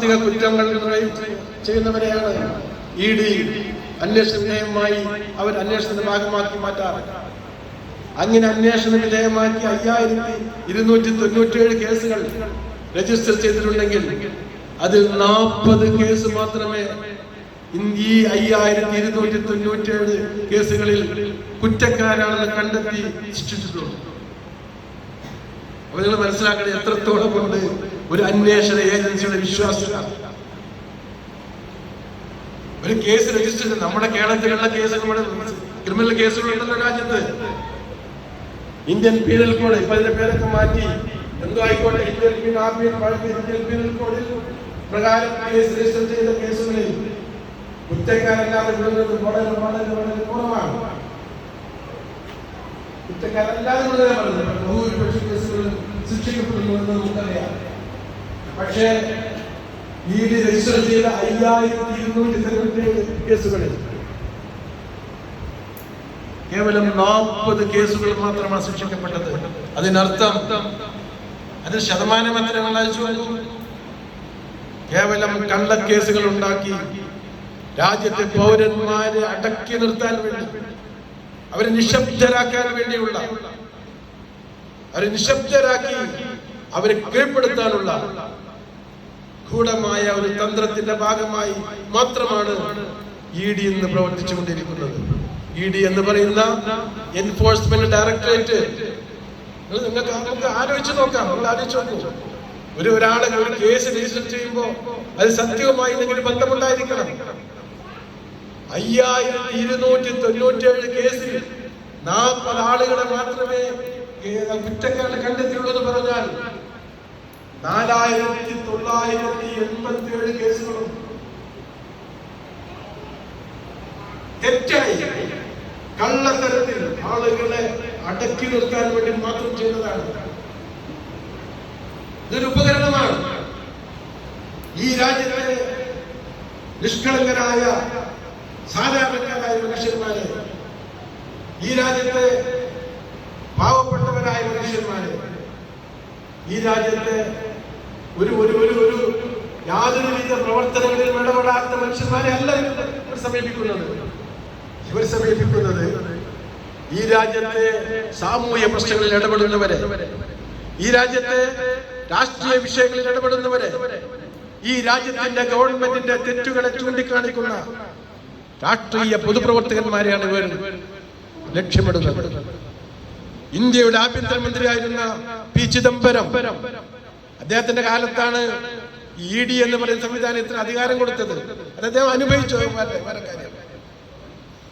സാമ്പത്തിക കുറ്റങ്ങൾ ചെയ്യുന്നവരെയാണ്. E D അന്വേഷണ വിധേയമായി അവർ അന്വേഷണത്തിന്റെ ഭാഗമാക്കി മാറ്റാറ്. അങ്ങനെ അന്വേഷണ വിധേയമാക്കി അയ്യായിരത്തി ഇരുന്നൂറ്റി തൊണ്ണൂറ്റിയേഴ് കേസുകൾ രജിസ്റ്റർ ചെയ്തിട്ടുണ്ടെങ്കിൽ അതിൽ നാൽപ്പത് കേസ് മാത്രമേ ഈ അയ്യായിരത്തി ഇരുന്നൂറ്റി തൊണ്ണൂറ്റിയേഴ് കേസുകളിൽ കുറ്റക്കാരാണെന്ന് കണ്ടെത്തി ശിക്ഷിച്ചിട്ടുള്ളൂ അപ്പൊ നിങ്ങൾ മനസ്സിലാക്കണം എത്രത്തോളം കൊണ്ട് ഒരു അന്വേഷണ ഏജൻസിയുടെ വിശ്വാസ്യത. ഒരു കേസ് രജിസ്റ്റർ ചെയ്ത് നമ്മുടെ കേരളത്തിലുള്ള കേസ് നമ്മുടെ ക്രിമിനൽ കേസുകളുണ്ടല്ലോ രാജ്യത്ത്. ഇന്ത്യൻ പീനൽ കോഡ് ഇപ്പൊ അതിന്റെ പേരൊക്കെ മാറ്റി. എന്തോ ആയിക്കോട്ടെ ഇന്ത്യൻ പീനൽ ആ പഴയ ഇന്ത്യൻ പീനൽ കോഡിൽ പ്രകാരം കേസ് രജിസ്റ്റർ ചെയ്ത കേസുകളിൽ കുറ്റക്കാരല്ലാതെ വിടുന്നത് വളരെ വളരെ വളരെ കുറവാണ്. കുറ്റക്കാരല്ലാതെ വിടുന്നത് വളരെ ബഹുഭൂരിപക്ഷ കേസുകളിൽ ശിക്ഷിക്കപ്പെടുന്നു എന്ന് നമുക്കറിയാം. പക്ഷേ ഇ രജിസ്റ്റർ ചെയ്ത അയ്യായിരത്തി ഇരുന്നൂറ്റി തൊണ്ണൂറ്റേഴ് കേസുകളിൽ കേവലം നാൽപ്പത് കേസുകൾ മാത്രമാണ് ശിക്ഷിക്കപ്പെട്ടത് അതിനർത്ഥം അതിന് ശതമാനം എത്ര നോക്കൂ. കേവലം കള്ളക്കേസുകൾ ഉണ്ടാക്കി രാജ്യത്തെ പൗരന്മാരെ അടക്കി നിർത്താൻ വേണ്ടി അവരെ നിശബ്ദരാക്കാൻ വേണ്ടിയുള്ള അവരെ നിശബ്ദരാക്കി അവരെ കീഴ്പ്പെടുത്താനുള്ള ഗൂഢമായ ഒരു തന്ത്രത്തിന്റെ ഭാഗമായി മാത്രമാണ് ഇ ഡി ഇന്ന് പ്രവർത്തിച്ചു കൊണ്ടിരിക്കുന്നത് ഇ ഡി എന്ന് പറയുന്ന എൻഫോഴ്സ്മെന്റ് ഡയറക്ടറേറ്റ് നിങ്ങൾ നിങ്ങൾക്ക് നമുക്ക് ആലോചിച്ച് നോക്കാം നിങ്ങൾ ആലോചിച്ച് നോക്കൂ. ഒരു ഒരാളെ ഒരു കേസ് രജിസ്റ്റർ ചെയ്യുമ്പോൾ അത് സത്യവുമായി എന്തെങ്കിലും ബന്ധമുണ്ടായിരിക്കണം. അയ്യായിരത്തി ഇരുന്നൂറ്റി തൊണ്ണൂറ്റേഴ് കേസിൽ നാൽപ്പത് ആളുകളെ മാത്രമേ കുറ്റക്കാരെ കണ്ടെത്തിയുള്ളൂ എന്ന് പറഞ്ഞാൽ നാലായിരത്തി തൊള്ളായിരത്തി എൺപത്തി ഏഴ് കേസുകളും തെറ്റായി കള്ളത്തരത്തിൽ ആളുകളെ അടക്കി നിർത്താൻ വേണ്ടി മാത്രം ചെയ്തതാണ്. ഇതൊരു ഉപകരണമാണ്. ഈ രാജ്യത്തെ നിഷ്കളങ്കരായ സാധാരണക്കാരായ മനുഷ്യന്മാരെ ഈ രാജ്യത്തെ പാവപ്പെട്ടവരായ മനുഷ്യന്മാരെ ഈ രാജ്യത്തെ ഒരു ഒരു ഒരു ഒരു യാതൊരു വിധ പ്രവർത്തനങ്ങളിൽ ഇടപെടാത്ത മനുഷ്യന്മാരെ അല്ല ഇവർ സമീപിക്കുന്നത്. ഇവർ സമീപിക്കുന്നത് ഈ രാജ്യത്തെ സാമൂഹ്യ പ്രശ്നങ്ങളിൽ ഇടപെടുന്നവരെ ഈ രാജ്യത്തെ രാഷ്ട്രീയ വിഷയങ്ങളിൽ ഇടപെടുന്നവരെ ഈ രാജ്യത്തിന്റെ ഗവൺമെന്റിന്റെ തെറ്റുകളെ ചൂണ്ടിക്കാണിക്കുന്ന രാഷ്ട്രീയ പൊതുപ്രവർത്തകന്മാരെയാണ് ഇവർ ലക്ഷ്യമിടുന്നത്. ഇന്ത്യയുടെ ആഭ്യന്തരമന്ത്രിയായിരുന്ന പി ചിദംബരം അദ്ദേഹത്തിന്റെ കാലത്താണ് ഇ ഡി എന്ന് പറയുന്ന സംവിധാനത്തിന് അധികാരം കൊടുത്തത്. അത് അദ്ദേഹം അനുഭവിച്ചു.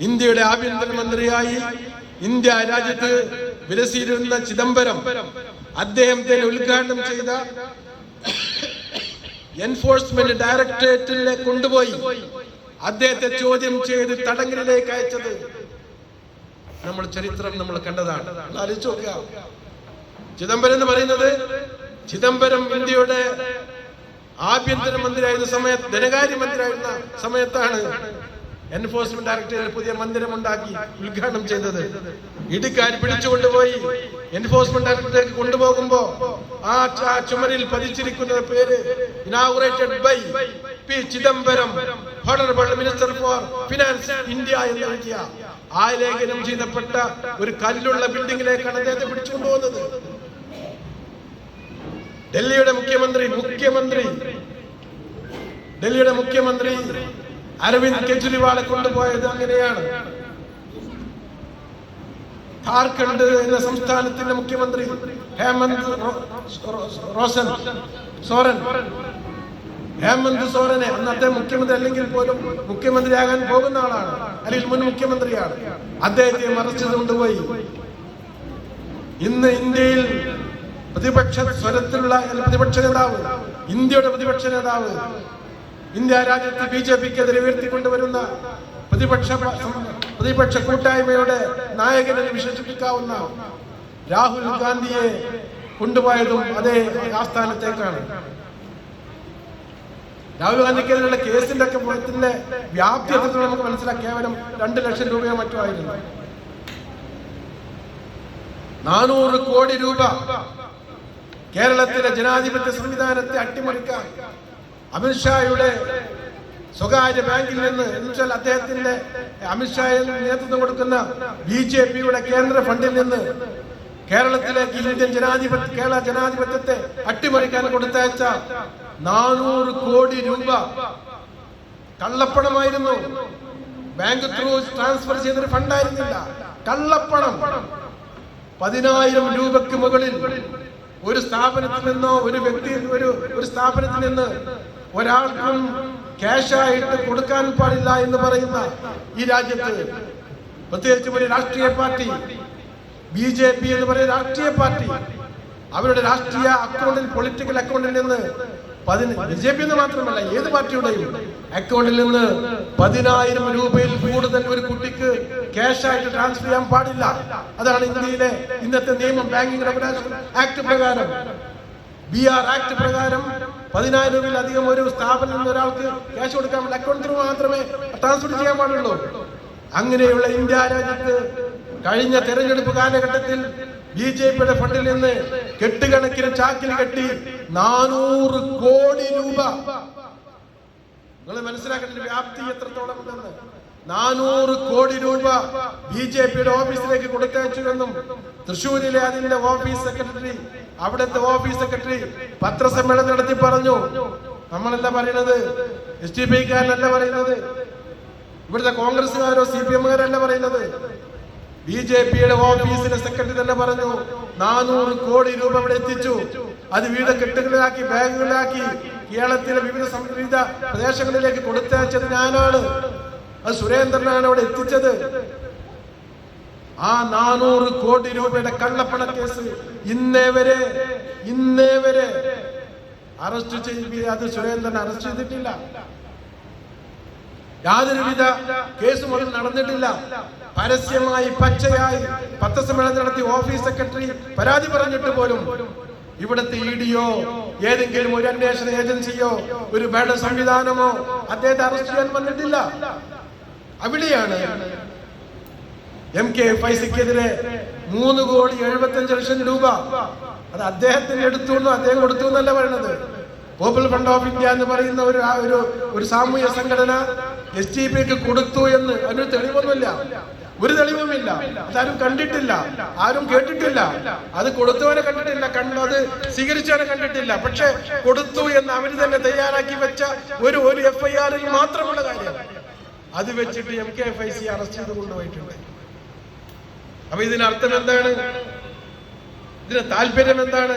ഇന്ത്യയുടെ ആഭ്യന്തര മന്ത്രിയായി ഇന്ത്യ രാജ്യത്ത് വിലസിയിരുന്ന ചിദംബരം അദ്ദേഹം തന്നെ ഉദ്ഘാടനം ചെയ്ത എൻഫോഴ്സ്മെന്റ് ഡയറക്ടറേറ്റിലെ കൊണ്ടുപോയി. അദ്ദേഹത്തെ ചോദ്യം ചെയ്ത് തടങ്കലിലേക്ക് അയച്ചത് നമ്മൾ ചരിത്രം നമ്മൾ കണ്ടതാണ്. ആലോചിച്ച് നോക്കുക. ചിദംബരം എന്ന് പറയുന്നത് ചിദംബരം ഇന്ത്യയുടെ ആഭ്യന്തര മന്ത്രിയായിരുന്ന സമയത്ത് ധനകാര്യമന്ത്രിയായിരുന്ന സമയത്താണ് എൻഫോഴ്സ്മെന്റ് ഡയറക്ടറേറ്റ് പുതിയ മന്ദിരം ഉണ്ടാക്കി ഉദ്ഘാടനം ചെയ്തത്. ഇടുക്കാർ പിടിച്ചുകൊണ്ടുപോയി. എൻഫോഴ്സ്മെന്റ് ഡയറക്ടറേറ്റ് കൊണ്ടുപോകുമ്പോ ആ ചുമരിൽ പതിച്ചിരിക്കുന്ന പേര് inaugurated by P Chidambaram honourable minister for finance India എന്ന് എഴുതിയ ആ ലേഖനം ചെയ്തപ്പെട്ട ഒരു കല്ലുള്ള ബിൽഡിംഗിലേക്കാണ് അദ്ദേഹത്തെ പിടിച്ചുകൊണ്ടുപോകുന്നത്. ഡൽഹിയുടെ മുഖ്യമന്ത്രി മുഖ്യമന്ത്രി. ഡൽഹിയുടെ മുഖ്യമന്ത്രി അരവിന്ദ് കെജ്രിവാളെ കൊണ്ടുപോയത് അങ്ങനെയാണ്. ഝാർഖണ്ഡ് എന്ന സംസ്ഥാനത്തിന്റെ മുഖ്യമന്ത്രി ഹേമന്ത് റോസൻ സോറൻ. ഹേമന്ത് സോറനെ അന്നത്തെ മുഖ്യമന്ത്രി അല്ലെങ്കിൽ പോലും മുഖ്യമന്ത്രിയാകാൻ പോകുന്ന ആളാണ്. അല്ലെങ്കിൽ മുൻ മുഖ്യമന്ത്രിയാണ്. അദ്ദേഹത്തെ മറച്ചു കൊണ്ടുപോയി. ഇന്ന് ഇന്ത്യയിൽ പ്രതിപക്ഷ സ്വരത്തിലുള്ള പ്രതിപക്ഷ നേതാവ് ഇന്ത്യയുടെ പ്രതിപക്ഷ നേതാവ് ഇന്ത്യ രാജ്യത്ത് ബി ജെ പിക്കെതിരെ ഉയർത്തിക്കൊണ്ടുവരുന്ന പ്രതിപക്ഷ പ്രതിപക്ഷ കൂട്ടായ്മയുടെ നായകനെന്ന് വിശേഷിപ്പിക്കാവുന്ന രാഹുൽ ഗാന്ധിയെ കൊണ്ടുപോയതും അതേ ആസ്ഥാനത്തേക്കാണ്. രാഹുൽ ഗാന്ധിക്കെതിരെയുള്ള കേസിന്റെ ഒക്കെ മുഖത്തിന്റെ വ്യാപ്തി എത്രത്തോളം നമുക്ക് മനസ്സിലാക്കി. കേവലം രണ്ട് ലക്ഷം രൂപയോ മറ്റോ ആയിരുന്നു. നാനൂറ് കോടി രൂപ കേരളത്തിലെ ജനാധിപത്യ സംവിധാനത്തെ അട്ടിമറിക്കാൻ അമിത്ഷായുടെ സ്വകാര്യ ബാങ്കിൽ നിന്ന് എന്നുവെച്ചാൽ അദ്ദേഹത്തിന്റെ അമിത്ഷായിൽ നേതൃത്വം കൊടുക്കുന്ന ബി ജെ പിയുടെ കേന്ദ്ര ഫണ്ടിൽ നിന്ന് കേരളത്തിലേക്ക് ഇന്ത്യൻ ജനാധിപത്യ കേരള ജനാധിപത്യത്തെ അട്ടിമറിക്കാൻ കൊടുത്തയച്ച നാനൂറ് കോടി രൂപ കള്ളപ്പണമായിരുന്നു. ബാങ്ക് ത്രൂ ട്രാൻസ്ഫർ ചെയ്തൊരു ഫണ്ടായിരുന്നില്ല. കള്ളപ്പണം പതിനായിരം രൂപയ്ക്ക് മുകളിൽ ഒരു സ്ഥാപനത്തിൽ നിന്നോ ഒരു വ്യക്തി ഒരു ഒരു സ്ഥാപനത്തിൽ നിന്ന് ഒരാൾക്കും ക്യാഷായിട്ട് കൊടുക്കാൻ പാടില്ല എന്ന് പറയുന്ന ഈ രാജ്യത്ത് പ്രത്യേകിച്ച് ഒരു രാഷ്ട്രീയ പാർട്ടി ബി ജെ പി എന്ന് പറയുന്ന രാഷ്ട്രീയ പാർട്ടി അവരുടെ രാഷ്ട്രീയ അക്കൗണ്ടിൽ പൊളിറ്റിക്കൽ അക്കൗണ്ടിൽ നിന്ന് പതിന ബി ജെ പി എന്ന് മാത്രമല്ല ഏത് പാർട്ടിയുടെയും അക്കൗണ്ടിൽ നിന്ന് പതിനായിരം രൂപയിൽ കൂടുതൽ ഒരു കുട്ടിക്ക് ക്യാഷ് ആയിട്ട് ട്രാൻസ്ഫർ ചെയ്യാൻ പാടില്ല. അതാണ് ഇന്ത്യയിലെ ഇന്നത്തെ നിയമം ബാങ്കിംഗ് റെഗുലേഷൻ ആക്ട് പ്രകാരം. ബി ആർ ആക്ട് പ്രകാരം പതിനായിരം രൂപയിലധികം ഒരു സ്ഥാപനം നിന്ന് ഒരാൾക്ക് ക്യാഷ് കൊടുക്കാൻ പറ്റില്ല. അക്കൗണ്ട് ത്രൂ മാത്രമേ ട്രാൻസ്ഫർ ചെയ്യാൻ പാടുള്ളൂ. അങ്ങനെയുള്ള ഇന്ത്യ രാജ്യത്ത് കഴിഞ്ഞ തെരഞ്ഞെടുപ്പ് കാലഘട്ടത്തിൽ ബി ജെ പിയുടെ ഫണ്ടിൽ നിന്ന് കെട്ടുകണക്കിന് ചാക്കിൽ കെട്ടി നാനൂറ് കോടി രൂപ നിങ്ങൾ മനസ്സിലാക്കേണ്ട വ്യാപ്തി എത്രത്തോളം ഉണ്ടെന്ന്? നാനൂറ് കോടി രൂപ ബി ജെ പിയുടെ ഓഫീസിലേക്ക് കൊടുത്തയച്ചുവെന്നും തൃശ്ശൂരിലെ അതിന്റെ ഓഫീസ് സെക്രട്ടറി അവിടുത്തെ ഓഫീസ് സെക്രട്ടറി പത്രസമ്മേളനം നടത്തി പറഞ്ഞു. നമ്മളല്ല പറയുന്നത്? എസ് ടി പിക്കാരനല്ല പറയുന്നത്? ഇവിടുത്തെ കോൺഗ്രസ്സുകാരോ സി പി എമ്മുകാരല്ല പറയുന്നത്? ബി ജെ പിയുടെ ഓഫീസിലെ സെക്രട്ടറി തന്നെ പറഞ്ഞു നാനൂറ് കോടി രൂപ ഇവിടെ എത്തിച്ചു. അത് വീട് കെട്ടുകളിലാക്കി ബാഗുകളിലാക്കി കേരളത്തിലെ വിവിധ വിവിധ പ്രദേശങ്ങളിലേക്ക് കൊടുത്തയച്ചത് ഞാനാണ്. അത് സുരേന്ദ്രനാണ് അവിടെ എത്തിച്ചത്. ആ നാനൂറ് കോടി രൂപയുടെ കള്ളപ്പണ കേസ് ഇന്നേ വരെ ഇന്നേ വരെ അറസ്റ്റ് ചെയ്ത് അത് സുരേന്ദ്രൻ അറസ്റ്റ് ചെയ്തിട്ടില്ല. യാതൊരുവിധ കേസും അതിൽ നടന്നിട്ടില്ല. പരസ്യമായി പച്ചയായി പത്രസമ്മേളനം നടത്തി ഓഫീസ് സെക്രട്ടറി പരാതി പറഞ്ഞിട്ട് പോലും ഇവിടുത്തെ ഇ ഡിയോ ഏതെങ്കിലും ഒരു അന്വേഷണ ഏജൻസിയോ? ഒരു ഭരണ സംവിധാനമോ? അദ്ദേഹത്തെ അറസ്റ്റ് ചെയ്യാൻ വന്നിട്ടില്ല. അവിടെയാണ് എം കെ ഫൈസിക്കെതിരെ മൂന്ന് കോടി എഴുപത്തഞ്ച് ലക്ഷം രൂപ. അത് അദ്ദേഹത്തിന് എടുത്തു അദ്ദേഹം കൊടുത്തു എന്നല്ല പറയുന്നത് പോപ്പുലർ ഫണ്ട് ഓഫ് ഇന്ത്യ എന്ന് പറയുന്ന ഒരു ഒരു സാമൂഹ്യ സംഘടന എസ് ടി പിക്ക് കൊടുത്തു എന്ന് അതിനൊരു തെളിവൊന്നുമില്ല. ഒരു തെളിവുമില്ല അതാരും കണ്ടിട്ടില്ല. ആരും കേട്ടിട്ടില്ല. അത് കൊടുത്തവനെ കണ്ടിട്ടില്ല. കണ്ടത് സ്വീകരിച്ചവനെ കണ്ടിട്ടില്ല. പക്ഷെ കൊടുത്തു എന്ന് അവർ തന്നെ തയ്യാറാക്കി വെച്ച ഒരു ഒരു എഫ് ഐ ആറിൽ മാത്രമുള്ള കാര്യം. അത് വെച്ചിട്ട് M K F I C arrest ചെയ്ത് കൊണ്ടുപോയിട്ടുണ്ട്. അപ്പൊ ഇതിനർത്ഥം എന്താണ്? ഇതിന് താല്പര്യം എന്താണ്?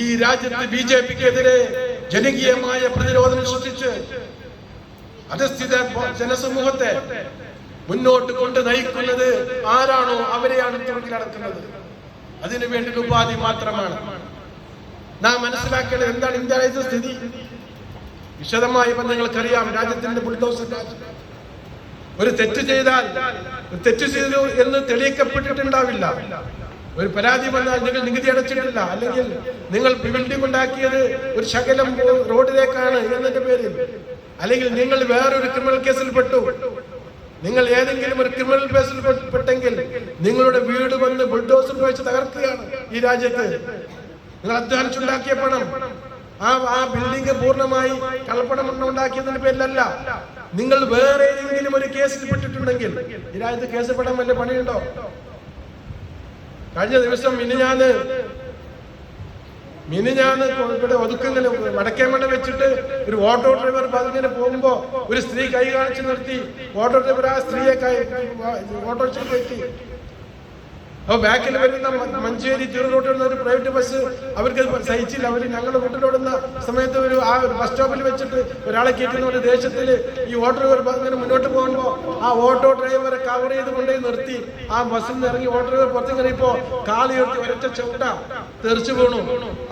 ഈ രാജ്യത്ത് ബി ജെ പിക്കെതിരെ ജനകീയമായ പ്രതിരോധം സൃഷ്ടിച്ച് അധസ്ഥിത ജനസമൂഹത്തെ മുന്നോട്ട് കൊണ്ട് നയിക്കുന്നത് ആരാണോ അവരെയാണ് തുറക്കിലടക്കുന്നത് അതിനു വേണ്ടി ഉപാധി മാത്രമാണ്. നാം മനസ്സിലാക്കേണ്ടത് എന്താണ് ഇന്ത്യ സ്ഥിതി? വിശദമായി ഇപ്പൊ നിങ്ങൾക്കറിയാം രാജ്യത്തിന്റെ ബുൾഡോസർ ഒരു തെറ്റ് ചെയ്താൽ തെറ്റ് ചെയ്തു എന്ന് തെളിയിക്കപ്പെട്ടിട്ടുണ്ടാവില്ല. ഒരു പരാതി വന്നാൽ നിങ്ങൾ നികുതി അടച്ചിട്ടില്ല. അല്ലെങ്കിൽ നിങ്ങൾ ബിൽഡിംഗ് ഉണ്ടാക്കിയത് ഒരു ശകലം റോഡിലേക്കാണ് എന്നതിന്റെ പേരിൽ. അല്ലെങ്കിൽ നിങ്ങൾ വേറൊരു ക്രിമിനൽ കേസിൽ പെട്ടു. നിങ്ങൾ ഏതെങ്കിലും ഒരു ക്രിമിനൽ കേസിൽ പെട്ടെങ്കിൽ നിങ്ങളുടെ വീട് വന്ന് ബുൾഡോസർ വെച്ച് തകർക്കുകയാണ് ഈ രാജ്യത്ത്. നിങ്ങൾ അധ്വാനിച്ചുണ്ടാക്കിയ പണം ആ ആ ബിൽഡിംഗ് പൂർണമായി കള്ളപ്പണം ഉണ്ടാക്കിയതിന്റെ പേരിലല്ല. നിങ്ങൾ വേറെ ഏതെങ്കിലും ഒരു കേസിൽ പെട്ടിട്ടുണ്ടെങ്കിൽ ഈ രാജ്യത്ത് കേസ് പെടാൻ വല്ല പണിയുണ്ടോ? കഴിഞ്ഞ ദിവസം മിനിഞ്ഞാന്ന് മിനിഞ്ഞാന്ന് ഇവിടെ ഒതുക്കുങ്ങനെ വടക്കേമണ്ണ വെച്ചിട്ട് ഒരു ഓട്ടോ ഡ്രൈവർ പതിങ്ങനെ പോകുമ്പോ ഒരു സ്ത്രീ കൈ കാണിച്ചു നിർത്തി. ഓട്ടോ ഡ്രൈവർ ആ സ്ത്രീയെ കൈ ഓട്ടോറിക്ഷയിൽ കയറ്റി. അപ്പൊ ബാക്കിൽ വരുന്ന മഞ്ചേരി തിരുറോട്ടിൽ ഒരു പ്രൈവറ്റ് ബസ് അവർക്ക് സഹിച്ചില്ല. അവർ ഞങ്ങളുടെ വീട്ടിലോടുന്ന സമയത്ത് ഒരു ആ ഒരു ബസ് സ്റ്റോപ്പിൽ വെച്ചിട്ട് ഒരാളെ കയറ്റുന്ന ഒരു ദേശത്തിൽ ഈ ഓട്ടോ ഇങ്ങനെ മുന്നോട്ട് പോകുമ്പോൾ ആ ഓട്ടോ ഡ്രൈവറെ കവർ ചെയ്ത് കൊണ്ടുപോയി നിർത്തി. ആ ബസ്സിൽ നിന്ന് ഇറങ്ങി ഓട്ടോ ഡ്രൈവർ പുറത്ത് കയറിയപ്പോ കാലി ഉയർത്തി ഒരൊറ്റ ചവിട്ട തെറിച്ചു വീണു.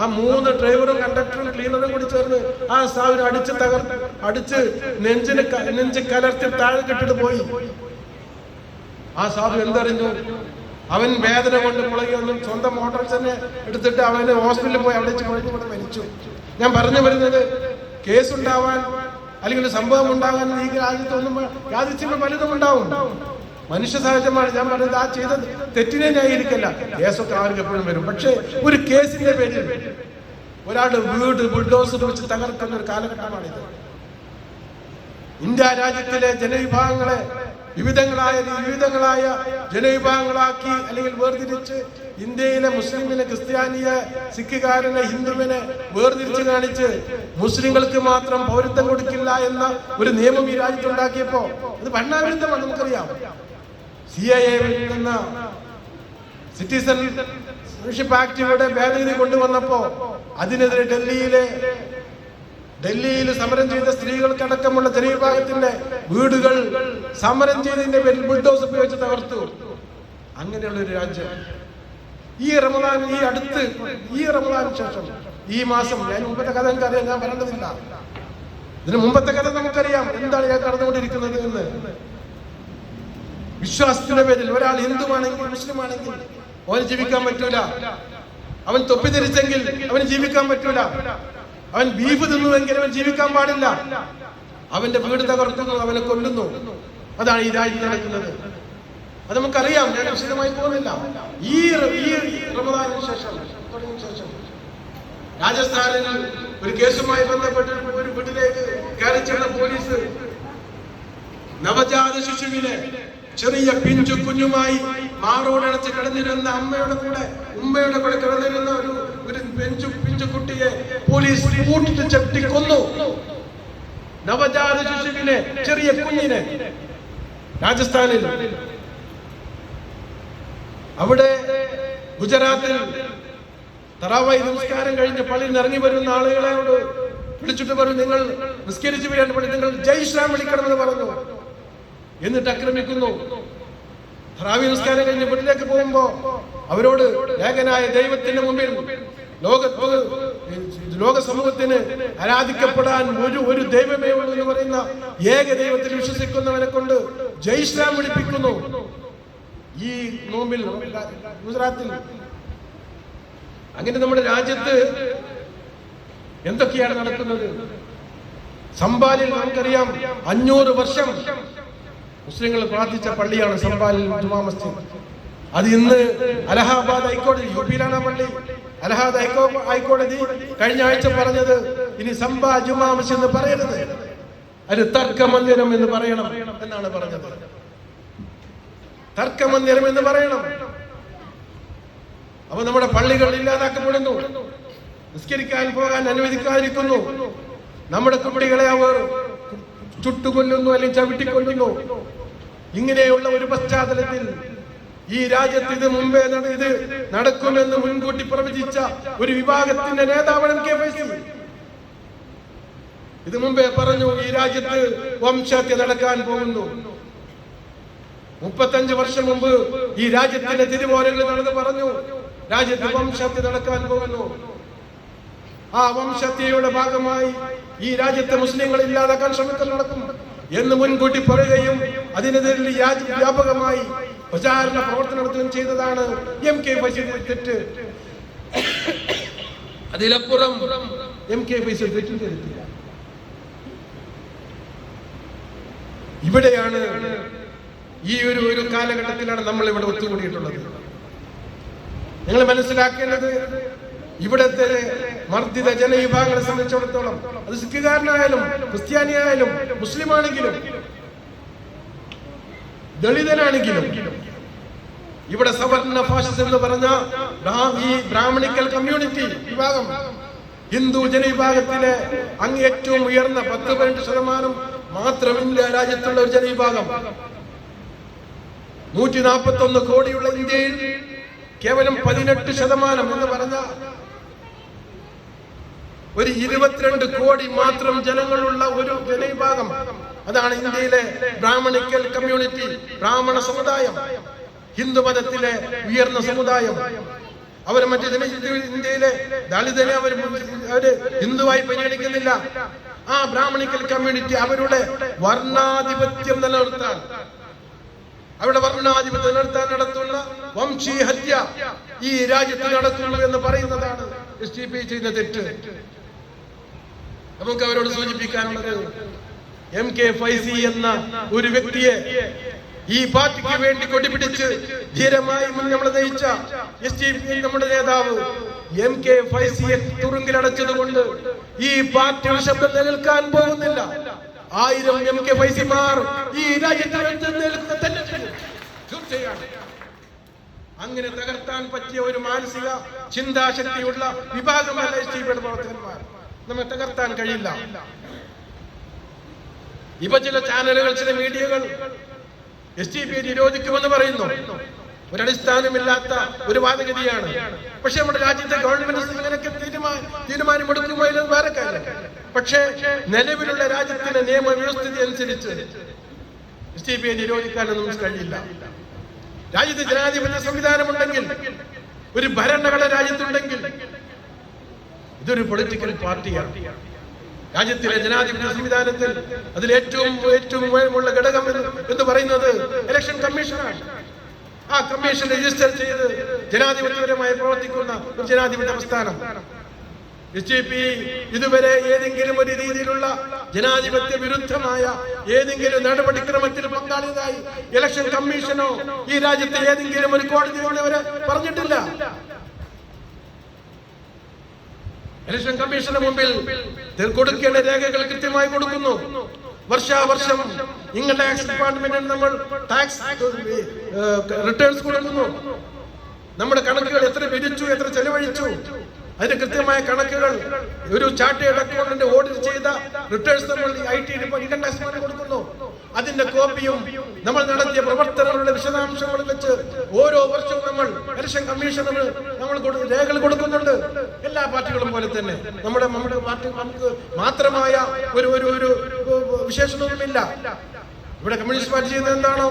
ആ മൂന്ന് ഡ്രൈവറും കണ്ടക്ടറും ക്ലീനറും കൂടി ചേർന്ന് ആ സാവിനെ അടിച്ച് തകർ അടിച്ച് നെഞ്ചിന് നെഞ്ച് കലർത്തി താഴെ കെട്ടിട്ട് പോയി. ആ സാധു എന്തറിഞ്ഞു? അവൻ വേദന കൊണ്ട് മുളകിയൊന്നും സ്വന്തം മോട്ടോർ തന്നെ എടുത്തിട്ട് അവന് ഹോസ്പിറ്റലിൽ പോയി അവിടെ കുഴഞ്ഞു കൂടെ മരിച്ചു. ഞാൻ പറഞ്ഞു വരുന്നത് കേസ് ഉണ്ടാവാൻ അല്ലെങ്കിൽ സംഭവം ഉണ്ടാകാൻ ഈ രാജ്യത്തൊന്നും യാദൃശ്യങ്ങൾ പലതും ഉണ്ടാവും. മനുഷ്യ സഹജമാണ് ഞാൻ പറഞ്ഞത് ആ ചെയ്ത തെറ്റിനെ ന്യായീകരിക്കല്ല. കേസൊക്കെ ആർക്ക് എപ്പോഴും വരും. പക്ഷേ ഒരു കേസിന്റെ പേരിൽ ഒരാളുടെ വീട് ബുൾഡോസർ വെച്ച് തകർക്കുന്ന ഒരു കാലഘട്ടമാണിത്. ഇന്ത്യ രാജ്യത്തിലെ ജനവിഭാഗങ്ങളെ വിവിധങ്ങളായ വിവിധങ്ങളായ ജനവിഭാഗങ്ങളാക്കി അല്ലെങ്കിൽ വേർതിരിച്ച് ഇന്ത്യയിലെ മുസ്ലിമിനെ ക്രിസ്ത്യാനിയെ സിഖുകാരനെ ഹിന്ദുവിനെ വേർതിരിച്ച് കാണിച്ച് മുസ്ലിങ്ങൾക്ക് മാത്രം പൗരത്വം കൊടുക്കില്ല എന്ന ഒരു നിയമം ഈ രാജ്യത്തുണ്ടാക്കിയപ്പോ അത് ഭരണാവിരുദ്ധമാണ് നമുക്കറിയാം. സി ഐ എന്ന സിറ്റിസൺഷിപ്പ് ആക്ട് ഭേദഗതി കൊണ്ടുവന്നപ്പോ അതിനെതിരെ ഡൽഹിയിലെ ഡൽഹിയിൽ സമരം ചെയ്ത സ്ത്രീകൾക്കടക്കമുള്ള ജനവിഭാഗത്തിന്റെ വീടുകൾ സമരം ചെയ്തതിന്റെ പേരിൽ ബുൾഡോസ് ഉപയോഗിച്ച് തകർത്തു. അങ്ങനെയുള്ള ഒരു രാജ്യം. ഈ റമദാൻ ഈ അടുത്ത് ഈ റമദാൻ ശേഷം ഈ മാസം ഞാൻ മുമ്പത്തെ കഥ എനിക്കറിയാം ഞാൻ പറയേണ്ടതില്ല ഇതിന് മുമ്പത്തെ കഥ നമുക്കറിയാം എന്താണ് ഞാൻ നടന്നുകൊണ്ടിരിക്കുന്നത് എന്ന്. വിശ്വാസത്തിന്റെ പേരിൽ ഒരാൾ ഹിന്ദുവാണെങ്കിൽ മുസ്ലിം ആണെങ്കിൽ അവന് ജീവിക്കാൻ പറ്റൂല. അവൻ തൊപ്പി ധരിച്ചെങ്കിൽ അവന് ജീവിക്കാൻ പറ്റൂല. അവൻ ബീഫ് തിന്നുവെങ്കിലും അവൻ ജീവിക്കാൻ പാടില്ല. അവന്റെ വീട് തകർക്കുന്നു അവനെ കൊല്ലുന്നു. അതാണ് ഈ രാജ്യത്ത് നടക്കുന്നത്. അത് നമുക്കറിയാം ഞാൻ വിശദമായി പോകുന്നില്ല. ഈ റമദാനിന് ശേഷം ശേഷം രാജസ്ഥാനിൽ ഒരു കേസുമായി ബന്ധപ്പെട്ട് ഒരു വീട്ടിലേക്ക് കയറി ചെന്ന പോലീസ് നവജാത ശിശുവിനെ ചെറിയ പിഞ്ചു കുഞ്ഞുമായി മാറോടണച്ച് കിടന്നിരുന്ന അമ്മയുടെ കൂടെ ഉമ്മയുടെ കൂടെ കിടന്നിരുന്ന ഒരു പെഞ്ചു പിഞ്ചു കുട്ടിയെ പോലീസ് കൂട്ടിട്ട് കൊന്നു. നവജാത ശിശുവിനെ ചെറിയ കുഞ്ഞിനെ രാജസ്ഥാനിൽ. അവിടെ ഗുജറാത്തിൽ തറാവായി നമസ്കാരം കഴിഞ്ഞ് പള്ളിയിൽ നിന്ന് ഇറങ്ങി വരുന്ന ആളുകളോട് വിളിച്ചിട്ട് പറഞ്ഞു നിങ്ങൾ നിസ്കരിച്ചു വരേണ്ട പള്ളി നിങ്ങൾ ജയ് ശ്രാം വിളിക്കണമെന്ന് പറഞ്ഞു. എന്നിട്ട് ആക്രമിക്കുന്നു. തറാവി നമസ്കാരം കഴിഞ്ഞ് വീട്ടിലേക്ക് പോകുമ്പോ അവരോട് ഏകനായ ദൈവത്തിന്റെ മുമ്പിൽ ലോകത്ത് ലോക സമൂഹത്തിന് ആരാധിക്കപ്പെടാൻ ഒരു ഒരു ദൈവമേ ഉള്ളൂ എന്ന് പറയുന്ന ഏക ദൈവത്തിൽ വിശ്വസിക്കുന്നവനെ കൊണ്ട് ജയ്ശ്രാം വിളിപ്പിക്കുന്നു. ഈ നോമ്പിൽ ഗുജറാത്തിൽ. അങ്ങനെ നമ്മുടെ രാജ്യത്ത് എന്തൊക്കെയാണ് നടക്കുന്നത്? സംബാലിൽ നമുക്കറിയാം അഞ്ഞൂറ് വർഷം മുസ്ലിങ്ങൾ പ്രാർത്ഥിച്ച പള്ളിയാണ് സംബാലിൽ ജുമാ മസ്ജിദ്. അത് ഇന്ന് അലഹാബാദ് ഹൈക്കോടതി യു പിയിലാണ് പള്ളി. അലഹാബാദ് ഹൈക്കോ ഹൈക്കോടതി കഴിഞ്ഞ ആഴ്ച പറഞ്ഞത് ഇനി സംബാ ജുമാ എന്ന് പറയരുത്. അത് തർക്കമന്ദിരം എന്ന് പറയണം എന്നാണ് പറഞ്ഞത്. തർക്കമന്ദിരം എന്ന് പറയണം. അപ്പൊ നമ്മുടെ പള്ളികൾ ഇല്ലാതാക്കപ്പെടുന്നു. നിസ്കരിക്കാൻ പോകാൻ അനുവദിക്കാതിരിക്കുന്നു. നമ്മുടെ കുട്ടികളെ അവർ ചുട്ടുകൊല്ലുന്നു അല്ലെങ്കിൽ ചവിട്ടിക്കൊല്ലുന്നു. ഇങ്ങനെയുള്ള ഒരു പശ്ചാത്തലത്തിൽ ഈ രാജ്യത്ത് ഇത് മുമ്പേ ഇത് നടക്കുമെന്ന് മുൻകൂട്ടി പ്രവചിച്ച ഒരു വിഭാഗത്തിന്റെ നേതാവാണ് കെ ഫൈസി ഇത് മുമ്പേ പറഞ്ഞു ഈ രാജ്യത്ത് വംശഹത്യ നടക്കാൻ പോകുന്നു. മുപ്പത്തഞ്ച് വർഷം മുമ്പ് ഈ രാജ്യത്തിന്റെ തിരുമോലകൾ നടന്ന് പറഞ്ഞു രാജ്യത്ത് വംശഹത്യ നടക്കാൻ പോകുന്നു. ആ വംശഹത്യയുടെ ഭാഗമായി ഈ രാജ്യത്തെ മുസ്ലിങ്ങൾ ഇല്ലാതാക്കാൻ ശ്രമിക്കൽ നടക്കും എന്ന് മുൻകൂട്ടി പറയുകയും അതിനെതിരെ വ്യാപകമായി പ്രചാരണ പ്രവർത്തനം നടത്തുകയും ചെയ്തതാണ് എം കെ ബഷീർ തെറ്റ്. അതിലപ്പുറം എം കെ ബഷീർ തെറ്റും ചെയ്തിട്ടില്ല ഇവിടെയാണ് ഈ ഒരു ഒരു കാലഘട്ടത്തിലാണ് നമ്മൾ ഇവിടെ ഒത്തുകൂടിയിട്ടുള്ളത്. നിങ്ങൾ മനസ്സിലാക്കേണ്ടത് ഇവിടത്തെ മർദ്ദിത ജനവിഭാഗങ്ങളെ സംബന്ധിച്ചിടത്തോളം അത് സിഖുകാരനായാലും ക്രിസ്ത്യാനിയായാലും മുസ്ലിമാണെങ്കിലും ദളിതനാണെങ്കിലും ഇവിടെ സവർണ ഫാഷിസം എന്ന് പറഞ്ഞ ഈ ബ്രാഹ്മണിക്കൽ കമ്മ്യൂണിറ്റി വിഭാഗം. ഹിന്ദു ജനവിഭാഗത്തിലെ അങ്ങ് ഏറ്റവും ഉയർന്ന പത്ത് പതിനെട്ട് ശതമാനം മാത്രം ഇന്ത്യ രാജ്യത്തുള്ള ഒരു ജനവിഭാഗം. നൂറ്റി നാൽപ്പത്തി ഒന്ന് കോടിയുള്ള ഇന്ത്യയിൽ കേവലം പതിനെട്ട് ശതമാനം എന്ന് പറഞ്ഞ ഒരു ഇരുപത്തിരണ്ട് കോടി മാത്രം ജനങ്ങളുള്ള ഒരു ജനവിഭാഗം. അതാണ് ഇന്ത്യയിലെ ബ്രാഹ്മണിക്കൽ കമ്മ്യൂണിറ്റി ബ്രാഹ്മണ സമുദായം. ഹിന്ദു മതത്തിലെ ഉയർന്ന സമുദായം. അവർ മറ്റു ഇന്ത്യയിലെ ദളിതനെ അവർ അവർ ഹിന്ദുവായി പരിഗണിക്കുന്നില്ല. ആ ബ്രാഹ്മണിക്കൽ കമ്മ്യൂണിറ്റി അവരുടെ വർണാധിപത്യം നിലനിർത്താൻ. അവരുടെ വർണാധിപത്യം നിലനിർത്താൻ നടത്തുന്ന വംശീഹത്യ ഈ രാജ്യത്ത് നടത്തുന്നു എന്ന് പറയുന്നതാണ് എസ് ടി പി ചെയ്യുന്ന തെറ്റ്. നമുക്ക് അവരോട് സൂചിപ്പിക്കാനുള്ളത് എം കെ ഫൈസി എന്ന ഒരു വ്യക്തിയെ ഈ പാർട്ടിക്ക് വേണ്ടി കൊടിപിടിച്ച് ധീരമായി നമ്മളെ നയിച്ച എസ് ടി നമ്മുടെ നേതാവ് എം കെ ഫൈസിയെ തുറുങ്കിലടച്ചത് കൊണ്ട് ഈ പാർട്ടിയുടെ ശബ്ദം നിലനിൽക്കാൻ പോകുന്നില്ല. ആയിരം എം കെ ഫൈസിമാർ ഈ രാജ്യത്ത് അങ്ങനെ തകർത്താൻ പറ്റിയ ഒരു മാനസിക ചിന്താശക്തിയുള്ള വിഭാഗമല്ല എസ് ടി പിയുടെ പ്രവർത്തകന്മാർ. നമ്മെ തകർത്താൻ കഴിയില്ല. ഇപ്പൊ ചില ചാനലുകൾ ചില മീഡിയകൾ എസ് ടി പി നിരോധിക്കുമെന്ന് പറയുന്നു. ഒരടിസ്ഥാനമില്ലാത്ത ഒരു വാദഗതിയാണ്. പക്ഷെ നമ്മുടെ രാജ്യത്തെ ഗവൺമെന്റ് അങ്ങനെയൊക്കെ തീരുമാനം തീരുമാനമെടുക്കുമ്പോൾ ഇത് വേറെ കാര്യം. പക്ഷേ നിലവിലുള്ള രാജ്യത്തിന്റെ നിയമവ്യവസ്ഥിതി അനുസരിച്ച് എസ് ടി പി നിരോധിക്കാനൊന്നും കഴിയില്ല. രാജ്യത്ത് ജനാധിപത്യ സംവിധാനമുണ്ടെങ്കിൽ ഒരു ഭരണഘടന രാജ്യത്തുണ്ടെങ്കിൽ ഇതൊരു പൊളിറ്റിക്കൽ പാർട്ടിയാണ് രാജ്യത്തിലെ ജനാധിപത്യ സംവിധാനത്തിൽ അതിൽ ഏറ്റവും ഏറ്റവും ഉയരമുള്ള ഘടകം എന്ന് പറയുന്നത് ഇലക്ഷൻ കമ്മീഷനാണ് ആ കമ്മീഷൻ രജിസ്റ്റർ ചെയ്ത് ജനാധിപത്യപരമായി പ്രവർത്തിക്കുന്ന ഒരു ജനാധിപത്യ പ്രസ്ഥാനം. എസ് ജെ പി ഇതുവരെ ഏതെങ്കിലും ഒരു രീതിയിലുള്ള ജനാധിപത്യ വിരുദ്ധമായ ഏതെങ്കിലും നടപടിക്രമത്തിൽ പങ്കാളിയതായി ഇലക്ഷൻ കമ്മീഷനോ ഈ രാജ്യത്തെ ഏതെങ്കിലും ഒരു കോടതിയോട് അവരെ പറഞ്ഞിട്ടില്ല. ഇലക്ഷൻ കമ്മീഷന് മുമ്പിൽ കൊടുക്കേണ്ട രേഖകൾ കൃത്യമായി കൊടുക്കുന്നു. വർഷാവർഷം ഇൻകം ടാക്സ് ഡിപ്പാർട്ട്മെന്റിന് നമ്മൾ ടാക്സ് റിട്ടേൺസ് കൊടുക്കുന്നു. നമ്മുടെ കണക്കുകൾ എത്ര പിരിച്ചു എത്ര ചെലവഴിച്ചു അതിന്റെ കൃത്യമായ കണക്കുകൾ ഒരു ചാർട്ടേഡ് അക്കൗണ്ടിന്റെ ഓഡിറ്റ് ചെയ്ത റിട്ടേൺസ് നമ്മൾ ഐ ടി ഇൻകം ടാക്സ് കൊടുക്കുന്നു. അതിന്റെ കോപ്പിയും നമ്മൾ നടത്തിയ പ്രവർത്തനങ്ങളുടെ വിശദാംശങ്ങളും വെച്ച് ഓരോ വർഷവും നമ്മൾ ഇലക്ഷൻ കമ്മീഷണർ നമ്മൾ രേഖകൾ കൊടുക്കുന്നുണ്ട്. എല്ലാ പാർട്ടികളും പോലെ തന്നെ. നമ്മുടെ നമ്മുടെ പാർട്ടി നമുക്ക് മാത്രമായ ഒരു ഒരു ഒരു വിശേഷണവുമില്ല. ഇവിടെ കമ്മ്യൂണിസ്റ്റ് പാർട്ടി ചെയ്യുന്നത് എന്താണോ?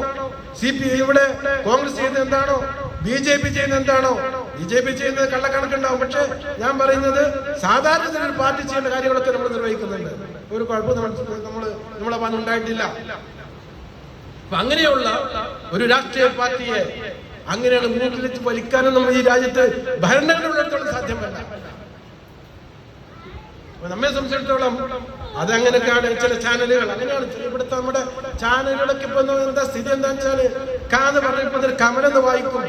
സി പി ഇവിടെ കോൺഗ്രസ് ചെയ്യുന്നത് എന്താണോ? ബി ജെ പി ചെയ്യുന്നത് എന്താണോ? ബി ജെ പി ചെയ്യുന്നത് കള്ളക്കണക്കുണ്ടാവും. പക്ഷെ ഞാൻ പറയുന്നത് സാധാരണ പാർട്ടി ചെയ്യേണ്ട കാര്യങ്ങളൊക്കെ നമ്മൾ നിർവഹിക്കുന്നുണ്ട്. ഒരു കുഴപ്പം നമ്മൾ നമ്മൾ നമ്മളെ ഉണ്ടായിട്ടില്ല. അപ്പൊ അങ്ങനെയുള്ള ഒരു രാഷ്ട്രീയ പാർട്ടിയെ അങ്ങനെയാണ് മൂട്ടിലേക്ക് വലിക്കാനും നമ്മൾ ഈ രാജ്യത്ത് ഭരണങ്ങളുള്ളിടത്തോളം സാധ്യമല്ല നമ്മെ സംബന്ധിച്ചിടത്തോളം അതങ്ങനെയൊക്കെയാണ് ചില ചാനലുകൾ. അങ്ങനെയാണ് ഇവിടുത്തെ നമ്മുടെ ചാനലുകളൊക്കെ ഇപ്പൊ എന്താ- സ്ഥിതി എന്താ വെച്ചാൽ കാന്ന് പറഞ്ഞപ്പോ കമലെന്ന് വായിക്കും.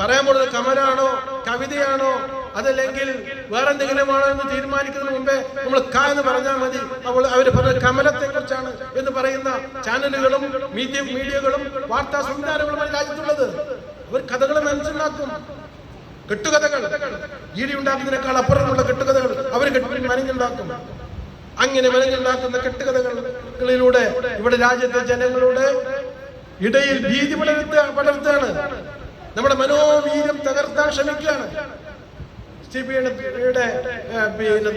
പറയാൻ പോകുന്നത് കമലാണോ കവിതയാണോ അതല്ലെങ്കിൽ വേറെ എന്തെങ്കിലും ആണോ എന്ന് തീരുമാനിക്കുന്നതിന് മുമ്പേ നമ്മൾ ക എന്ന് പറഞ്ഞാൽ മതി. അവൾ അവർ പറഞ്ഞ കമലത്തെ കുറിച്ചാണ് എന്ന് പറയുന്ന ചാനലുകളും മീഡിയ മീഡിയകളും വാർത്താ സംവിധാനങ്ങളുമാണ് രാജ്യത്തുള്ളത്. അവർ കഥകൾ മനസ്സിലാക്കും. കെട്ടുകഥകൾ. ഈടി ഉണ്ടാക്കുന്നതിനേക്കാൾ അപ്പുറമുള്ള കെട്ടുകഥകൾ അവർ കെട്ടി മനഞ്ഞുണ്ടാക്കും. അങ്ങനെ മനഞ്ഞുണ്ടാക്കുന്ന കെട്ടുകഥകളിലൂടെ ഇവിടെ രാജ്യത്തെ ജനങ്ങളുടെ ഇടയിൽ ഭീതി പടർത്ത പടർത്താണ് നമ്മുടെ മനോവീര്യം തകർത്താൻ ശ്രമിക്കുകയാണ്.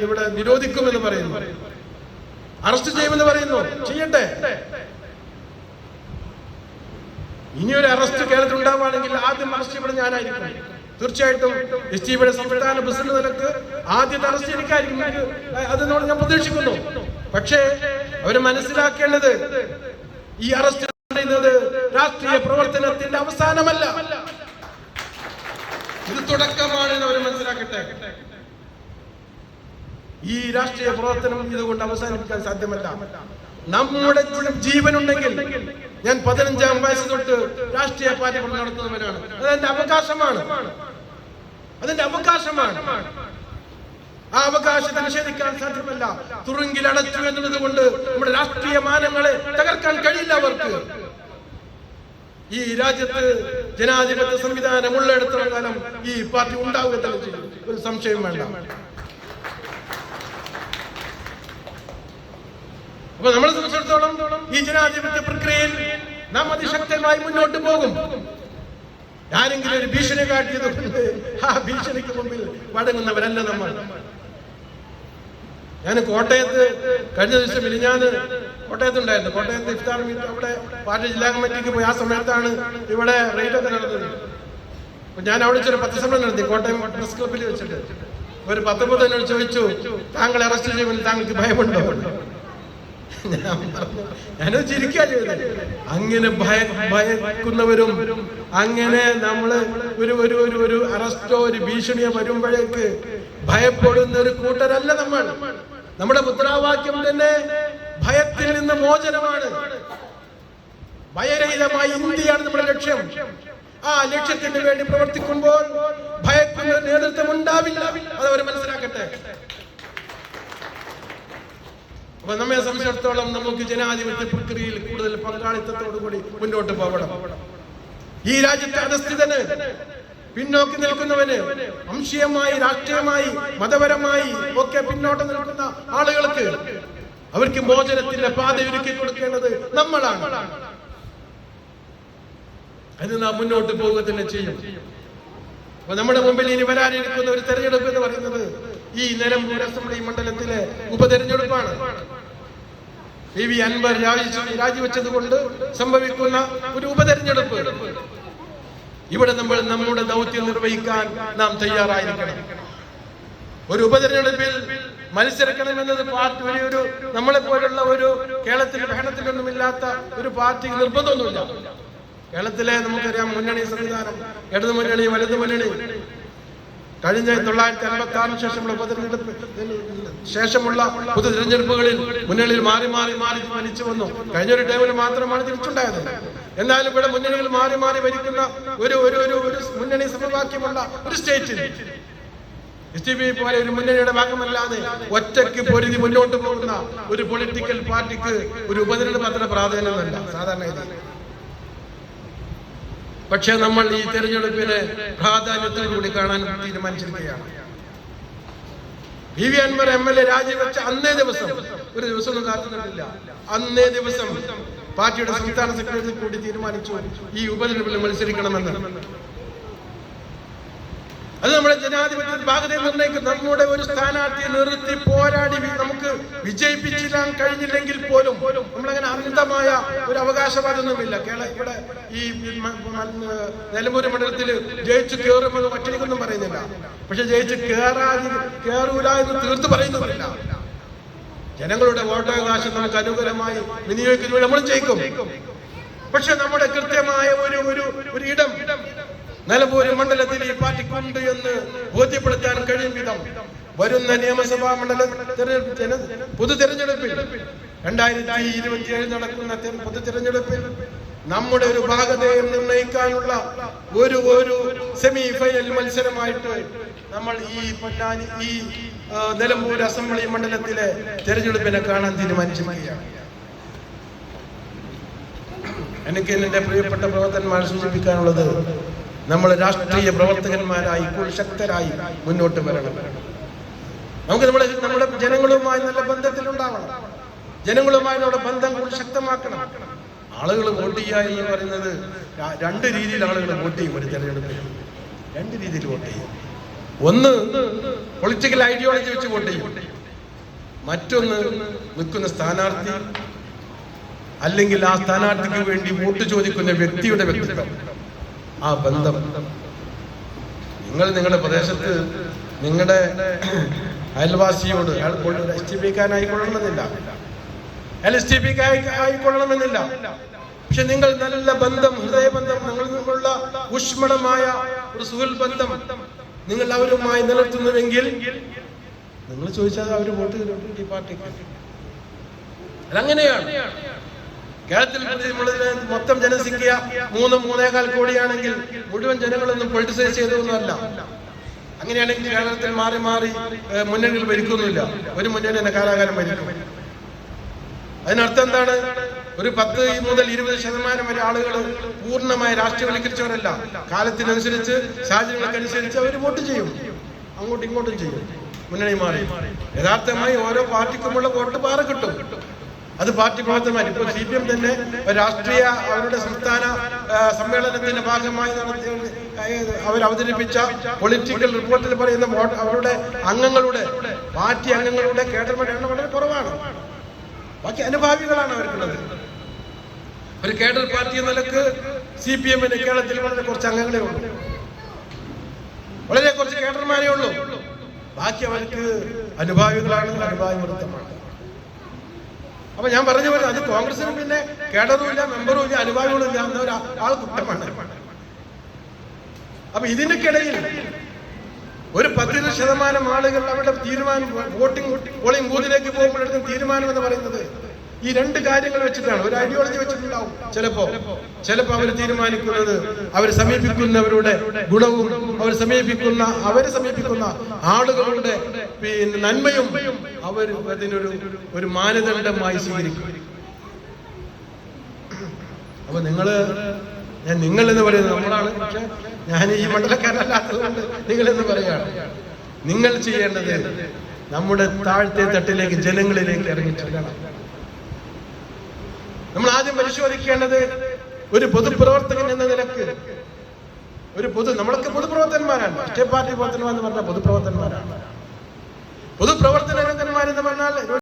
ഇവിടെ നിരോധിക്കുമെന്ന് പറയുന്നു. അറസ്റ്റ് ചെയ്യുമെന്ന് പറയുന്നു. ചെയ്യട്ടെ. ഇനിയൊരു അറസ്റ്റ് കേരളത്തിൽ ഉണ്ടാവുകയാണെങ്കിൽ ആദ്യം അറസ്റ്റ് ഇവിടെ ഞാനായിരിക്കും. തീർച്ചയായിട്ടും എസ് ടി ബിയുടെ സംവിധാന പ്രസിഡന്റ് നിലയ്ക്ക് ആദ്യത്തെ അറസ്റ്റ് എനിക്കായിരിക്കും. അതെന്നോട് ഞാൻ പ്രതീക്ഷിക്കുന്നു. പക്ഷേ അവർ മനസ്സിലാക്കേണ്ടത് ഈ അറസ്റ്റ് പറയുന്നത് രാഷ്ട്രീയ പ്രവർത്തനത്തിന്റെ അവസാനമല്ല. ഇത് തുടക്കമാണ് എന്ന് അവർ മനസ്സിലാക്കട്ടെ. ഈ രാഷ്ട്രീയ പ്രവർത്തനം ഇതുകൊണ്ട് അവസാനിപ്പിക്കാൻ സാധ്യമല്ല. നമ്മുടെ ജീവനുണ്ടെങ്കിൽ ഞാൻ പതിനഞ്ചാം വയസ്സ് തൊട്ട് രാഷ്ട്രീയ പാർട്ടി നടത്തുന്നവരാണ് അതെന്റെ അവകാശമാണ്. അതിന്റെ അവകാശമാണ്. ആ അവകാശത്തെ നിഷേധിക്കാൻ സാധ്യമല്ല. തുറുങ്കിൽ അടച്ചു എന്നുള്ളത് കൊണ്ട് നമ്മുടെ രാഷ്ട്രീയ മാനങ്ങളെ തകർക്കാൻ കഴിയില്ല അവർക്ക്. ഈ രാജ്യത്ത് ജനാധിപത്യ സംവിധാനം ഉള്ളിടത്തോളം കാലം ഈ പാർട്ടി ഉണ്ടാവുക തന്നെ ചെയ്യും? ഒരു സംശയം വേണ്ട. അപ്പൊ നമ്മളെ സംബന്ധിച്ചിടത്തോളം ഈ ജനാധിപത്യ പ്രക്രിയയിൽ നാം അതിശക്തമായി മുന്നോട്ട് പോകും. ആരെങ്കിലും ഒരു ഭീഷണി കാട്ടിയത് ആ ഭീഷണിക്ക് മുമ്പിൽ വടങ്ങുന്നവരല്ല നമ്മൾ. ഞാൻ കോട്ടയത്ത് കഴിഞ്ഞ ദിവസം മിനിഞ്ഞാന്ന് കോട്ടയത്ത് ഉണ്ടായിരുന്നു കോട്ടയത്ത് ഇഫ്താർ മീറ്റ് അവിടെ പാർട്ടി ജില്ലാ കമ്മിറ്റിക്ക് പോയി. ആ സമയത്താണ് ഇവിടെ റേറ്റ് ഒക്കെ നടന്നത്. അപ്പൊ ഞാൻ അവിടെ വെച്ചൊരു പത്രസമ്മേളനം നടത്തി. കോട്ടയം പ്രസ് ക്ലബിൽ വെച്ചിട്ട്. ഒരു പത്രപ്രവർത്തകനോട് ചോദിച്ചു താങ്കൾ അറസ്റ്റ് ചെയ്യുമെന്ന് താങ്കൾക്ക് ഭയമുണ്ടോ? ഞാൻ പറഞ്ഞു, ഞാനത് ചിരിക്കാ ചെയ്തത് അങ്ങനെ ഭയ ഭയക്കുന്നവരും അങ്ങനെ നമ്മൾ ഒരു ഒരു ഒരു ഒരു അറസ്റ്റോ ഒരു ഭീഷണിയോ വരുമ്പോഴേക്ക് ഭയപ്പെടുന്ന ഒരു കൂട്ടരല്ല നമ്മൾ. നമ്മുടെ മുദ്രാവാക്യം തന്നെ ഭയത്തിൽ നിന്ന് മോചനമാണ്. ഭയരഹിതമായ ഇന്ത്യയാണ് നമ്മുടെ ലക്ഷ്യം. ആ ലക്ഷ്യത്തിന് വേണ്ടി പ്രവർത്തിക്കുമ്പോൾ ഭയത്തിന് നേതൃത്വം ഉണ്ടാവില്ല. അതവർ മനസ്സിലാക്കട്ടെ. അപ്പൊ നമ്മെ സംബന്ധിച്ചിടത്തോളം നമുക്ക് ജനാധിപത്യ പ്രക്രിയയിൽ കൂടുതൽ പങ്കാളിത്തത്തോടുകൂടി മുന്നോട്ട് പോകണം. ഈ രാജ്യത്തെ അധസ്ഥിതന് പിന്നോക്കി നിൽക്കുന്നവന് വംശീയമായി രാഷ്ട്രീയമായി മതപരമായി ഒക്കെ പിന്നോട്ട് നിൽക്കുന്ന ആളുകൾക്ക് അവർക്ക് മോചനത്തിന്റെ പാത ഒരുക്കി കൊടുക്കേണ്ടത് നമ്മളാണ്. അത് നാം മുന്നോട്ട് പോവുക തന്നെ ചെയ്യും. അപ്പൊ നമ്മുടെ മുമ്പിൽ ഇനി വരാനിരിക്കുന്ന ഒരു തെരഞ്ഞെടുപ്പ് എന്ന് പറയുന്നത് ഈ നിലമ്പൂർ അസംബ്ലി മണ്ഡലത്തിലെ ഉപതെരഞ്ഞെടുപ്പാണ്. പി വി അൻവർ രാജി- രാജിവെച്ചത് കൊണ്ട് സംഭവിക്കുന്ന ഒരു ഉപതെരഞ്ഞെടുപ്പ്. ഇവിടെ നമ്മൾ നമ്മുടെ ദൗത്യം നിർവഹിക്കാൻ നാം തയ്യാറായിരിക്കണം. ഒരു ഉപതെരഞ്ഞെടുപ്പിൽ മത്സരിക്കണം എന്നത് പാർട്ടി ഒരു നമ്മളെ പോലുള്ള ഒരു കേരളത്തിൽ ഭരണത്തിലൊന്നുമില്ലാത്ത ഒരു പാർട്ടി നിർബന്ധമൊന്നുമില്ല. കേരളത്തിലെ നമുക്കറിയാം മുന്നണി സംവിധാനം ഇടതു മുന്നണി വലതു മുന്നണി. കഴിഞ്ഞ തൊള്ളായിരത്തി അൻപത്തി ആറിന് ശേഷമുള്ള ഉപതെരഞ്ഞെടുപ്പ് ശേഷമുള്ള പൊതു തിരഞ്ഞെടുപ്പുകളിൽ മുന്നണിയിൽ മാറി മാറി മാറി മരിച്ചു വന്നു. കഴിഞ്ഞൊരു ടൈമിൽ മാത്രമാണ് തിരിച്ചുണ്ടായത്. എന്നാലും ഇവിടെ മുന്നണികൾ മാറി മാറി ഭരിക്കുന്ന ഒരു ഒരു ഒരു ഒരു മുന്നണി സമവാക്യമുള്ള ഒരു സ്റ്റേറ്റ് എസ് ടി പി പോലെ ഒരു മുന്നണിയുടെ ഭാഗമല്ലാതെ ഒറ്റയ്ക്ക് പൊരുതി മുന്നോട്ട് പോകുന്ന ഒരു പൊളിറ്റിക്കൽ പാർട്ടിക്ക് ഒരു ഉപതെരഞ്ഞെടുപ്പ് അത്ര പ്രാധാന്യമല്ല സാധാരണ പക്ഷെ നമ്മൾ ഈ തെരഞ്ഞെടുപ്പിനെ പ്രാധാന്യത്തോടുകൂടി കാണാൻ തീരുമാനിച്ചിരിക്കുകയാണ്. V V Anvar M L A രാജിവെച്ച അന്നേ ദിവസം ഒരു ദിവസം ഒന്നും കാത്തുന്നില്ല അന്നേ ദിവസം പാർട്ടിയുടെ സംസ്ഥാന സെക്രട്ടറി കൂടി തീരുമാനിച്ചു. ഈ ഉപതെരഞ്ഞെടുപ്പിൽ മത്സരിക്കണമെന്ന്. അത് നമ്മുടെ ജനാധിപത്യ ഭാഗത്തെ നിർണയിക്കും നമ്മുടെ ഒരു സ്ഥാനാർത്ഥിയെ നിർത്തി പോരാടി നമുക്ക് വിജയിപ്പിച്ചിടാൻ കഴിഞ്ഞില്ലെങ്കിൽ പോലും നമ്മളങ്ങനെ അന്ധമായ ഒരു അവകാശവാദമൊന്നുമില്ല. കേരള ഇവിടെ ഈ നിലമ്പൂർ മണ്ഡലത്തിൽ ജയിച്ചു കയറുമെന്ന് മറ്റൊന്നും പറയുന്നില്ല. പക്ഷെ ജയിച്ച് കയറാതി കയറൂല എന്ന് തീർത്ത് പറയുന്നുമില്ല. ജനങ്ങളുടെ വോട്ടവകാശം നമുക്ക് അനുകൂലമായി വിനിയോഗിക്കുന്നു നമ്മൾ ജയിക്കും. പക്ഷെ നമ്മുടെ കൃത്യമായ ഒരു ഒരു ഒരു ഇടം നിലമ്പൂർ മണ്ഡലത്തിൽ ഈ പാർട്ടിക്കുണ്ട് എന്ന് ബോധ്യപ്പെടുത്താൻ കഴിയും വിധം വരുന്ന നിയമസഭാ മണ്ഡല പൊതു തെരഞ്ഞെടുപ്പിൽ രണ്ടായിരത്തി ഇരുപത്തിയേഴ് നടക്കുന്ന പൊതു തെരഞ്ഞെടുപ്പിൽ നമ്മുടെ ഒരു ഭാഗതയും നിർണയിക്കാനുള്ള ഒരു ഒരു സെമി ഫൈനൽ മത്സരമായിട്ട് നമ്മൾ ഈ പൊന്നാനി ഈ നിലമ്പൂർ അസംബ്ലി മണ്ഡലത്തിലെ തെരഞ്ഞെടുപ്പിനെ കാണാൻ തീരുമാനിച്ചിരിക്കുകയാണ്. എനിക്ക് എന്റെ പ്രിയപ്പെട്ട പ്രവർത്തകന്മാർ സൂചിപ്പിക്കാനുള്ളത് നമ്മൾ രാഷ്ട്രീയ പ്രവർത്തകന്മാരായി ഇപ്പോൾ ശക്തരായി മുന്നോട്ട് വരണം. നമുക്ക് നമ്മുടെ നമ്മുടെ ജനങ്ങളുമായി നല്ല ബന്ധത്തിലുണ്ടാവണം. ജനങ്ങളുമായി നമ്മുടെ ബന്ധം കൂടുതൽ ശക്തമാക്കണം. ആളുകൾ വോട്ട് ചെയ്യുക എന്ന് പറയുന്നത് രണ്ട് രീതിയിൽ ആളുകൾ വോട്ട് ചെയ്യും ഒരു തെരഞ്ഞെടുപ്പിൽ രണ്ട് രീതിയിൽ വോട്ട് ചെയ്യും. ഒന്ന് പൊളിറ്റിക്കൽ ഐഡിയോളജി വെച്ച് വോട്ട് ചെയ്യും. മറ്റൊന്ന് നിൽക്കുന്ന സ്ഥാനാർത്ഥി അല്ലെങ്കിൽ ആ സ്ഥാനാർത്ഥിക്ക് വേണ്ടി വോട്ട് ചോദിക്കുന്ന വ്യക്തിയുടെ വ്യക്തിത്വം. ആ ബന്ധം. നിങ്ങൾ നിങ്ങളുടെ പ്രദേശത്ത് നിങ്ങളുടെ അയൽവാസിയോട് അയാൾ എസ് ടി ടി പിക്കായി ആയിക്കൊള്ളണമെന്നില്ല. പക്ഷെ നിങ്ങൾ നല്ല ബന്ധം ഹൃദയബന്ധം നിങ്ങൾ നിങ്ങളുള്ള ഊഷ്മളമായ ഒരു സുഹൃൽ ബന്ധം നിങ്ങൾ അവരുമായി നിലനിർത്തുന്നുവെങ്കിൽ നിങ്ങൾ ചോദിച്ചാൽ അവർ വോട്ട് തരും ഈ പാർട്ടിക്ക്. അതങ്ങനെയാണ്. കേരളത്തിൽ മൊത്തം ജനസംഖ്യ മൂന്ന് മൂന്നേകാൽ കോടിയാണെങ്കിൽ മുഴുവൻ ജനങ്ങളൊന്നും പൊളിറ്റിസൈസ് ചെയ്തൊന്നുമല്ല അങ്ങനെയാണെങ്കിൽ കേരളത്തിൽ മാറി മാറി മുന്നണികൾ ഭരിക്കുന്നില്ല ഒരു മുന്നണി തന്നെ കാലാകാലം ഭരിക്കും. അതിനർത്ഥം എന്താണ്? ഒരു പത്ത് മുതൽ ഇരുപത് ശതമാനം വരെ ആളുകൾ പൂർണമായി രാഷ്ട്രീയവൽക്കരിച്ചവരല്ല. കാലത്തിനനുസരിച്ച് സാഹചര്യങ്ങൾക്കനുസരിച്ച് അവർ വോട്ട് ചെയ്യും. അങ്ങോട്ടും ഇങ്ങോട്ടും ചെയ്യും. മുന്നണി മാറി. യഥാർത്ഥമായി ഓരോ പാർട്ടിക്കുമുള്ള വോട്ട് പാറ കിട്ടും. അത് പാർട്ടി മാത്രമല്ല. ഇപ്പോൾ സി പി എം തന്നെ രാഷ്ട്രീയ അവരുടെ സംസ്ഥാന സമ്മേളനത്തിന്റെ ഭാഗമായി നടത്തിയ അവർ അവതരിപ്പിച്ച പൊളിറ്റിക്കൽ റിപ്പോർട്ടിൽ പറയുന്ന അവരുടെ അംഗങ്ങളുടെ പാർട്ടി അംഗങ്ങളുടെ കേഡർമാരുടെ എണ്ണം വളരെ കുറവാണ്. ബാക്കി അനുഭാവികളാണ് അവർക്കുള്ളത് ഒരു കേഡർ പാർട്ടി എന്ന നിലയ്ക്ക് സി പി എമ്മിന് കേരളത്തിൽ വളരെ കുറച്ച് അംഗങ്ങളെ ഉള്ളൂ. വളരെ കുറച്ച് കേഡർമാരേ ഉള്ളൂ. ബാക്കി അവർക്ക് അനുഭാവികളാണ് അനുഭാവി വൃത്തമാണ്. അപ്പൊ ഞാൻ പറഞ്ഞു പോലെ അത് കോൺഗ്രസിന് പിന്നെ കേഡറും ഇല്ല മെമ്പറും ഇല്ല അനുഭാവികളും ഇല്ല എന്ന ആൾ കുറ്റമാണ്. അപ്പൊ ഇതിനൊക്കിടയിൽ ഒരു പത്തിരു ശതമാനം ആളുകൾ അവരുടെ തീരുമാനം വോട്ടിംഗ് പോളിംഗ് ബൂത്തിലേക്ക് പോകുമ്പോഴെടുക്കും തീരുമാനം എന്ന് പറയുന്നത്. ഈ രണ്ട് കാര്യങ്ങൾ വെച്ചിട്ടാണ്. ഒരു ഐഡിയോളജി വെച്ചിട്ടുണ്ടാവും. ചിലപ്പോ ചിലപ്പോ അവർ തീരുമാനിക്കുന്നത് അവർ സമീപിക്കുന്നവരുടെ ഗുണവും അവർ സമീപിക്കുന്ന അവരെ സമീപിക്കുന്ന ആളുകളുടെ പിന്നെ നന്മയും അവർ അതിനൊരു ഒരു മാനദണ്ഡമായി സ്വീകരിക്കും. അപ്പൊ നിങ്ങൾ ഞാൻ നിങ്ങൾ എന്ന് പറയുന്നത് നമ്മളാണ്. ഞാൻ ഈ മണ്ഡലക്കാരനല്ലാത്തതുകൊണ്ട് നിങ്ങൾ എന്ന് പറയാണ് നിങ്ങൾ ചെയ്യേണ്ടത് നമ്മുടെ താഴത്തെ തട്ടിലേക്ക് ജനങ്ങളിലേക്ക് ഇറങ്ങിച്ചെല്ലണം. നമ്മൾ ആദ്യം പരിശോധിക്കേണ്ടത് ഒരു പൊതുപ്രവർത്തകൻ എന്ന നിലയ്ക്ക്. ഒരു പൊതു നമ്മളൊക്കെ പൊതുപ്രവർത്തകന്മാരാണ്. രാഷ്ട്രീയ പാർട്ടി പ്രവർത്തനമാരെന്ന് പറഞ്ഞാൽ പൊതുപ്രവർത്തകന്മാരാണ്. പൊതുപ്രവർത്തന രംഗന്മാരെന്ന് പറഞ്ഞാൽ